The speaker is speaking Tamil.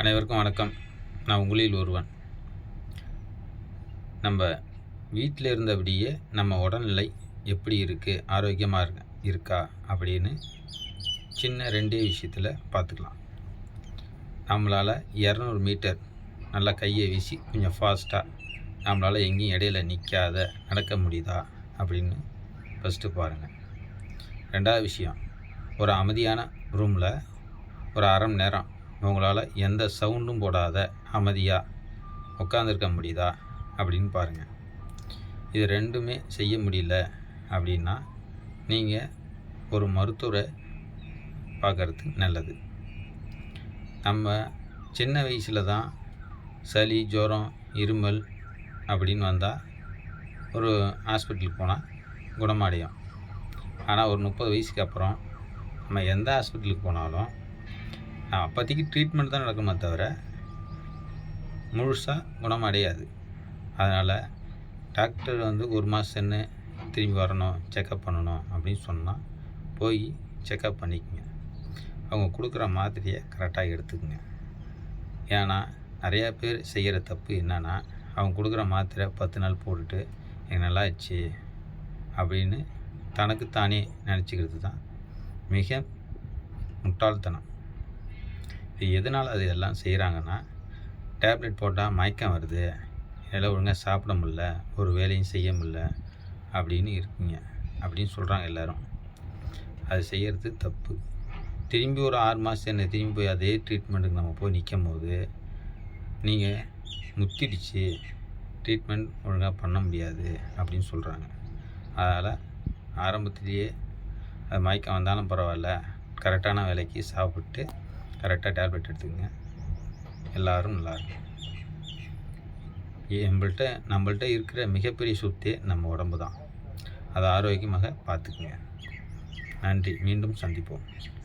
அனைவருக்கும் வணக்கம். நான் உங்களில் ஒருவன். நம்ம வீட்டில் இருந்தபடியே நம்ம உடல்நிலை எப்படி இருக்குது ஆரோக்கியமாக இருக்க இருக்கா? அப்படின்னு சின்ன ரெண்டே விஷயத்தில் பார்த்துக்கலாம் நம்மளால் இரநூறு மீட்டர் நல்லா கையை வீசி கொஞ்சம் ஃபாஸ்ட்டாக நம்மளால் எங்கேயும் இடையில நிற்காத நடக்க முடியுதா? அப்படின்னு ஃபஸ்ட்டு பாருங்கள் ரெண்டாவது விஷயம் ஒரு அமைதியான ரூமில் ஒரு அரை மணி நேரம் உங்களால் எந்த சவுண்டும் போடாத அமைதியாக உட்காந்துருக்க முடியுதா அப்படின்னு பாருங்கள் இது ரெண்டுமே செய்ய முடியல அப்படின்னா நீங்கள் ஒரு மருத்துவரை பார்க்குறது நல்லது. நம்ம சின்ன வயசில் தான் சளி ஜுரம் இருமல் அப்படின்னு வந்தால் ஒரு ஹாஸ்பிட்டலுக்கு போனால் குணமடையும். ஆனால் ஒரு முப்பது வயசுக்கு அப்புறம் நம்ம எந்த ஹாஸ்பிட்டலுக்கு போனாலும் நான் அப்போதைக்கு ட்ரீட்மெண்ட் தான் நடக்குமே தவிர முழுசாக குணமடையாது. அதனால் டாக்டர் வந்து ஒரு மாதம் சென்று திரும்பி வரணும் செக்கப் பண்ணணும் அப்படின்னு சொன்னால் போய் செக்கப் பண்ணிக்கங்க. அவங்க கொடுக்குற மாத்திரையை கரெக்டாக எடுத்துக்கோங்க. ஏன்னா நிறையா பேர் செய்கிற தப்பு என்னென்னா அவங்க கொடுக்குற மாத்திரை பத்து நாள் போட்டுட்டு எனக்கு நல்லா ஆச்சு அப்படின்னு தனக்குத்தானே நினச்சிக்கிறது தான் மிக முட்டாள்தனம். எதனால் அது எல்லாம் செய்கிறாங்கன்னா டேப்லெட் போட்டால் மயக்கம் வருது. எல்லாம் ஒழுங்காக சாப்பிட முடில ஒரு வேலையும் செய்ய முடில அப்படின்னு இருக்குங்க. அப்படின்னு சொல்கிறாங்க எல்லோரும். அது செய்கிறது தப்பு. திரும்பி ஒரு ஆறு மாதம் என்ன திரும்பி போய் அதே ட்ரீட்மெண்ட்டுக்கு நம்ம போய் நிற்கும் போது நீங்கள் முத்திடுச்சு. ட்ரீட்மெண்ட் ஒழுங்காக பண்ண முடியாது அப்படின்னு சொல்கிறாங்க அதனால் ஆரம்பத்திலேயே அது மயக்கம் வந்தாலும் பரவாயில்ல. கரெக்டான வேலைக்கு சாப்பிட்டு கரெக்டாக டேப்லெட் எடுத்துக்கோங்க. எல்லோரும் நல்லாயிருக்கும் நம்மள்கிட்ட நம்மள்கிட்ட இருக்கிற மிகப்பெரிய சொத்தே நம்ம உடம்பு தான் அதை ஆரோக்கியமாக பார்த்துக்குங்க. நன்றி. மீண்டும் சந்திப்போம்.